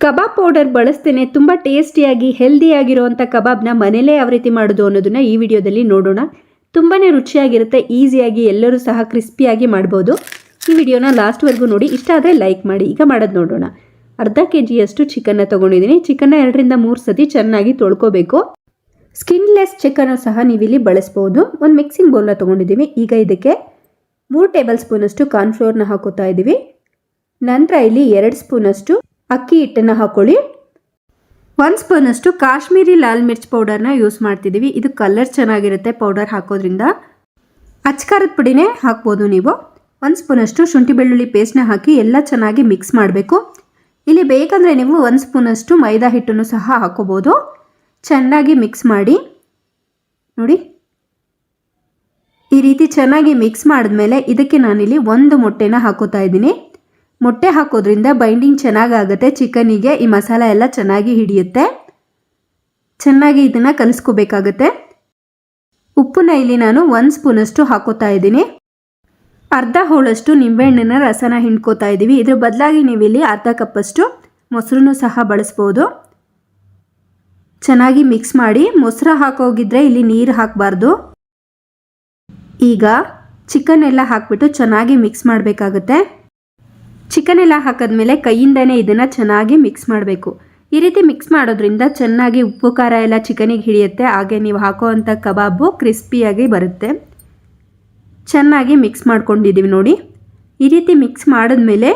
Kebab powder ಬಳಸ್ತೇನೆ, ತುಂಬ ಟೇಸ್ಟಿಯಾಗಿ ಹೆಲ್ದಿಯಾಗಿರುವಂಥ ಕಬಾಬ್ನ ಮನೇಲೇ ಯಾವ ರೀತಿ ಮಾಡೋದು ಅನ್ನೋದನ್ನ ಈ ವಿಡಿಯೋದಲ್ಲಿ ನೋಡೋಣ. ತುಂಬಾ ರುಚಿಯಾಗಿರುತ್ತೆ, ಈಸಿಯಾಗಿ ಎಲ್ಲರೂ ಸಹ ಕ್ರಿಸ್ಪಿಯಾಗಿ ಮಾಡ್ಬೋದು. ಈ ವಿಡಿಯೋನ ಲಾಸ್ಟ್ವರೆಗೂ ನೋಡಿ, ಇಷ್ಟ ಆದರೆ ಲೈಕ್ ಮಾಡಿ, ಈಗ ಮಾಡೋದು ನೋಡೋಣ. ಅರ್ಧ ಕೆ ಜಿಯಷ್ಟು ಚಿಕನ್ನ ತೊಗೊಂಡಿದ್ದೀನಿ. ಚಿಕನ್ನ ಎರಡರಿಂದ ಮೂರು ಸತಿ ಚೆನ್ನಾಗಿ ತೊಳ್ಕೊಬೇಕು. ಸ್ಕಿನ್ಲೆಸ್ ಚಿಕನ್ನು ಸಹ ನೀವಿಲ್ಲಿ ಬಳಸ್ಬೋದು. ಒಂದು ಮಿಕ್ಸಿಂಗ್ ಬೌಲ್ನ ತೊಗೊಂಡಿದ್ದೀವಿ. ಈಗ ಇದಕ್ಕೆ ಮೂರು ಟೇಬಲ್ ಸ್ಪೂನಷ್ಟು ಕಾರ್ನ್ಫ್ಲೋರ್ನ ಹಾಕೋತಾ ಇದ್ದೀವಿ ನಂತರ ಇಲ್ಲಿ ಎರಡು ಸ್ಪೂನಷ್ಟು ಅಕ್ಕಿ ಹಿಟ್ಟನ್ನು ಹಾಕೊಳ್ಳಿ. ಒಂದು ಸ್ಪೂನಷ್ಟು ಕಾಶ್ಮೀರಿ ಲಾಲ್ ಮಿರ್ಚ್ ಪೌಡರ್ನ ಯೂಸ್ ಮಾಡ್ತಿದ್ದೀವಿ ಇದು ಕಲರ್ ಚೆನ್ನಾಗಿರುತ್ತೆ ಪೌಡರ್ ಹಾಕೋದ್ರಿಂದ. ಅಚ್ಕಾರದ ಪುಡಿನೇ ಹಾಕ್ಬೋದು ನೀವು. ಒಂದು ಸ್ಪೂನಷ್ಟು ಶುಂಠಿ ಬೆಳ್ಳುಳ್ಳಿ ಪೇಸ್ಟ್ನ ಹಾಕಿ ಎಲ್ಲ ಚೆನ್ನಾಗಿ ಮಿಕ್ಸ್ ಮಾಡಬೇಕು. ಇಲ್ಲಿ ಬೇಕಂದರೆ ನೀವು ಒಂದು ಸ್ಪೂನಷ್ಟು ಮೈದಾ ಹಿಟ್ಟನ್ನು ಸಹ ಹಾಕೋಬೋದು. ಚೆನ್ನಾಗಿ ಮಿಕ್ಸ್ ಮಾಡಿ. ನೋಡಿ. ಈ ರೀತಿ ಚೆನ್ನಾಗಿ ಮಿಕ್ಸ್ ಮಾಡಿದ್ಮೇಲೆ ಇದಕ್ಕೆ ನಾನಿಲ್ಲಿ ಒಂದು ಮೊಟ್ಟೆನ ಹಾಕೋತಾ ಇದ್ದೀನಿ. ಮೊಟ್ಟೆ ಹಾಕೋದ್ರಿಂದ ಬೈಂಡಿಂಗ್ ಚೆನ್ನಾಗಾಗುತ್ತೆ ಚಿಕನಿಗೆ ಈ ಮಸಾಲ ಎಲ್ಲ ಚೆನ್ನಾಗಿ ಹಿಡಿಯುತ್ತೆ. ಚೆನ್ನಾಗಿ ಇದನ್ನು ಕಲಿಸ್ಕೋಬೇಕಾಗತ್ತೆ. ಉಪ್ಪನ್ನ ಇಲ್ಲಿ ನಾನು ಒಂದು ಸ್ಪೂನಷ್ಟು ಹಾಕೋತಾ ಇದ್ದೀನಿ. ಅರ್ಧ ಹೋಳಷ್ಟು ನಿಂಬೆಹಣ್ಣಿನ ರಸನ ಹಿಂಡ್ಕೋತಾ ಇದ್ದೀವಿ. ಇದ್ರ ಬದಲಾಗಿ ನೀವಿಲ್ಲಿ ಅರ್ಧ ಕಪ್ಪಷ್ಟು ಮೊಸರನ್ನು ಸಹ ಬಳಸ್ಬೋದು. ಚೆನ್ನಾಗಿ ಮಿಕ್ಸ್ ಮಾಡಿ ಮೊಸರು ಹಾಕೋಗಿದ್ರೆ ಇಲ್ಲಿ ನೀರು ಹಾಕಬಾರ್ದು. ಈಗ ಚಿಕನ್ ಎಲ್ಲ ಹಾಕ್ಬಿಟ್ಟು ಚೆನ್ನಾಗಿ ಮಿಕ್ಸ್ ಮಾಡಬೇಕಾಗುತ್ತೆ. ಚಿಕನ್ ಎಲ್ಲ ಹಾಕಿದ್ಮೇಲೆ ಕೈಯಿಂದನೇ ಇದನ್ನು ಚೆನ್ನಾಗಿ ಮಿಕ್ಸ್ ಮಾಡಬೇಕು. ಈ ರೀತಿ ಮಿಕ್ಸ್ ಮಾಡೋದ್ರಿಂದ ಚೆನ್ನಾಗಿ ಉಪ್ಪು, ಖಾರ ಎಲ್ಲ ಚಿಕನಿಗೆ ಹಿಡಿಯುತ್ತೆ. ಹಾಗೆ ನೀವು ಹಾಕೋವಂಥ ಕಬಾಬು ಕ್ರಿಸ್ಪಿಯಾಗಿ ಬರುತ್ತೆ. ಚೆನ್ನಾಗಿ ಮಿಕ್ಸ್ ಮಾಡ್ಕೊಂಡಿದ್ದೀವಿ ನೋಡಿ. ಈ ರೀತಿ ಮಿಕ್ಸ್ ಮಾಡಿದ್ಮೇಲೆ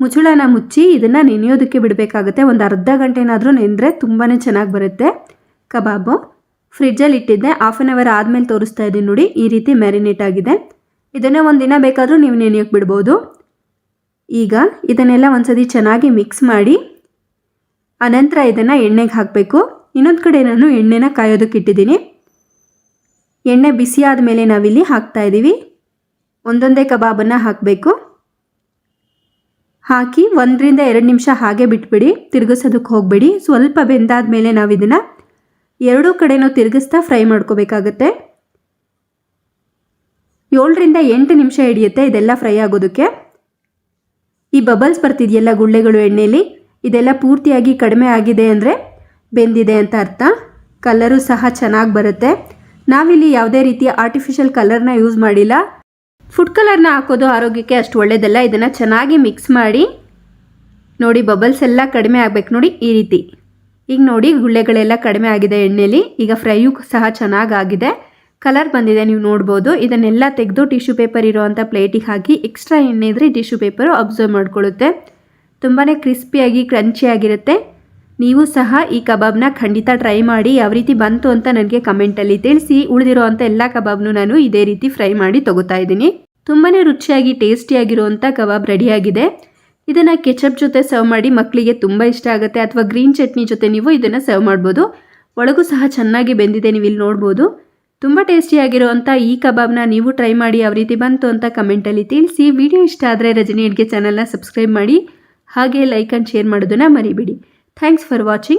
ಮುಚ್ಚಳನ ಮುಚ್ಚಿ ಇದನ್ನು ನೆನೆಯೋದಕ್ಕೆ ಬಿಡಬೇಕಾಗುತ್ತೆ. ಒಂದು ಅರ್ಧ ಗಂಟೆನಾದರೂ ನೆನೆದ್ರೆ ತುಂಬಾ ಚೆನ್ನಾಗಿ ಬರುತ್ತೆ ಕಬಾಬು. ಫ್ರಿಜ್ಜಲ್ಲಿ ಇಟ್ಟಿದ್ದೆ. ಹಾಫ್ ಆನ್ ಅವರ್ ಆದಮೇಲೆ ತೋರಿಸ್ತಾ ಇದ್ದೀನಿ ನೋಡಿ. ಈ ರೀತಿ ಮ್ಯಾರಿನೇಟ್ ಆಗಿದೆ. ಇದನ್ನೇ ಒಂದು ದಿನ ಬೇಕಾದರೂ ನೀವು ನೆನೆಯೋಕ್ಕೆ ಬಿಡ್ಬೋದು. ಈಗ ಇದನ್ನೆಲ್ಲ ಒಂದ್ಸತಿ ಚೆನ್ನಾಗಿ ಮಿಕ್ಸ್ ಮಾಡಿ, ಅನಂತರ ಇದನ್ನು ಎಣ್ಣೆಗೆ ಹಾಕಬೇಕು. ಇನ್ನೊಂದು ಕಡೆ ನಾನು ಎಣ್ಣೆನ ಕಾಯೋದಕ್ಕೆ ಇಟ್ಟಿದ್ದೀನಿ. ಎಣ್ಣೆ ಬಿಸಿ ಆದಮೇಲೆ ನಾವಿಲ್ಲಿ ಹಾಕ್ತಾ ಇದ್ದೀವಿ ಒಂದೊಂದೇ ಕಬಾಬನ್ನು ಹಾಕಬೇಕು. ಹಾಕಿ ಒಂದರಿಂದ ಎರಡು ನಿಮಿಷ ಹಾಗೆ ಬಿಟ್ಬಿಡಿ, ತಿರುಗಿಸೋದಕ್ಕೆ ಹೋಗಬೇಡಿ. ಸ್ವಲ್ಪ ಬೆಂದಾದ ಮೇಲೆ ನಾವು ಇದನ್ನು ಎರಡೂ ಕಡೆನೂ ತಿರುಗಿಸ್ತಾ ಫ್ರೈ ಮಾಡ್ಕೋಬೇಕಾಗತ್ತೆ. ಏಳರಿಂದ ಎಂಟು ನಿಮಿಷ ಹಿಡಿಯುತ್ತೆ ಇದೆಲ್ಲ ಫ್ರೈ ಆಗೋದಕ್ಕೆ. ಈ ಬಬಲ್ಸ್ ಬರ್ತಿದೆಯಲ್ಲ ಗುಳ್ಳೆಗಳು ಎಣ್ಣೆಯಲ್ಲಿ ಇದೆಲ್ಲ ಪೂರ್ತಿಯಾಗಿ ಕಡಿಮೆ ಆಗಿದೆ ಅಂದರೆ ಬೆಂದಿದೆ ಅಂತ ಅರ್ಥ. ಕಲರು ಸಹ ಚೆನ್ನಾಗಿ ಬರುತ್ತೆ. ನಾವಿಲ್ಲಿ ಯಾವುದೇ ರೀತಿಯ ಆರ್ಟಿಫಿಷಿಯಲ್ ಕಲರ್ನ ಯೂಸ್ ಮಾಡಿಲ್ಲ. ಫುಡ್ ಕಲರ್ನ ಹಾಕೋದು ಆರೋಗ್ಯಕ್ಕೆ ಅಷ್ಟು ಒಳ್ಳೆಯದಲ್ಲ ಇದನ್ನು ಚೆನ್ನಾಗಿ ಮಿಕ್ಸ್ ಮಾಡಿ. ನೋಡಿ ಬಬಲ್ಸ್ ಎಲ್ಲ ಕಡಿಮೆ ಆಗಬೇಕು. ನೋಡಿ, ಈ ರೀತಿ. ಈಗ ನೋಡಿ, ಗುಳ್ಳೆಗಳೆಲ್ಲ ಕಡಿಮೆ ಆಗಿದೆ ಎಣ್ಣೆಯಲ್ಲಿ ಈಗ ಫ್ರೈಯೂ ಸಹ ಚೆನ್ನಾಗಾಗಿದೆ ಕಲರ್ ಬಂದಿದೆ, ನೀವು ನೋಡ್ಬೋದು. ಇದನ್ನೆಲ್ಲ ತೆಗೆದು ಟಿಶ್ಯೂ ಪೇಪರ್ ಇರೋವಂಥ ಪ್ಲೇಟಿಗೆ ಹಾಕಿ ಎಕ್ಸ್ಟ್ರಾ ಎಣ್ಣೆ ಇದ್ದರೆ ಟಿಶ್ಯೂ ಪೇಪರು ಅಬ್ಸರ್ವ್ ಮಾಡ್ಕೊಳ್ಳುತ್ತೆ. ತುಂಬಾ ಕ್ರಿಸ್ಪಿಯಾಗಿ ಕ್ರಂಚಿಯಾಗಿರುತ್ತೆ ನೀವು ಸಹ ಈ ಕಬಾಬ್ನ ಖಂಡಿತ ಟ್ರೈ ಮಾಡಿ, ಯಾವ ರೀತಿ ಬಂತು ಅಂತ ನನಗೆ ಕಮೆಂಟಲ್ಲಿ ತಿಳಿಸಿ. ಉಳಿದಿರೋವಂಥ ಎಲ್ಲ ಕಬಾಬ್ನು ನಾನು ಇದೇ ರೀತಿ ಫ್ರೈ ಮಾಡಿ ತೊಗೋತಾ ಇದ್ದೀನಿ. ತುಂಬಾ ರುಚಿಯಾಗಿ ಟೇಸ್ಟಿಯಾಗಿರುವಂಥ ಕಬಾಬ್ ರೆಡಿಯಾಗಿದೆ. ಇದನ್ನು ಕೆಚಪ್ ಜೊತೆ ಸರ್ವ್ ಮಾಡಿ ಮಕ್ಕಳಿಗೆ ತುಂಬ ಇಷ್ಟ ಆಗುತ್ತೆ. ಅಥವಾ ಗ್ರೀನ್ ಚಟ್ನಿ ಜೊತೆ ನೀವು ಇದನ್ನು ಸರ್ವ್ ಮಾಡ್ಬೋದು. ಒಳಗೂ ಸಹ ಚೆನ್ನಾಗಿ ಬೆಂದಿದೆ, ನೀವು ಇಲ್ಲಿ ನೋಡ್ಬೋದು. ತುಂಬ ಟೇಸ್ಟಿಯಾಗಿರುವಂಥ ಈ ಕಬಾಬ್ನ ನೀವು ಟ್ರೈ ಮಾಡಿ ಯಾವ ರೀತಿ ಬಂತು ಅಂತ ಕಮೆಂಟಲ್ಲಿ ತಿಳಿಸಿ. ವಿಡಿಯೋ ಇಷ್ಟ ಆದರೆ ರಜನಿ ಅಡುಗೆ ಚಾನಲ್ನ ಸಬ್ಸ್ಕ್ರೈಬ್ ಮಾಡಿ. ಹಾಗೆ ಲೈಕ್ ಆ್ಯಂಡ್ ಶೇರ್ ಮಾಡೋದನ್ನು ಮರಿಬೇಡಿ. Thanks for watching.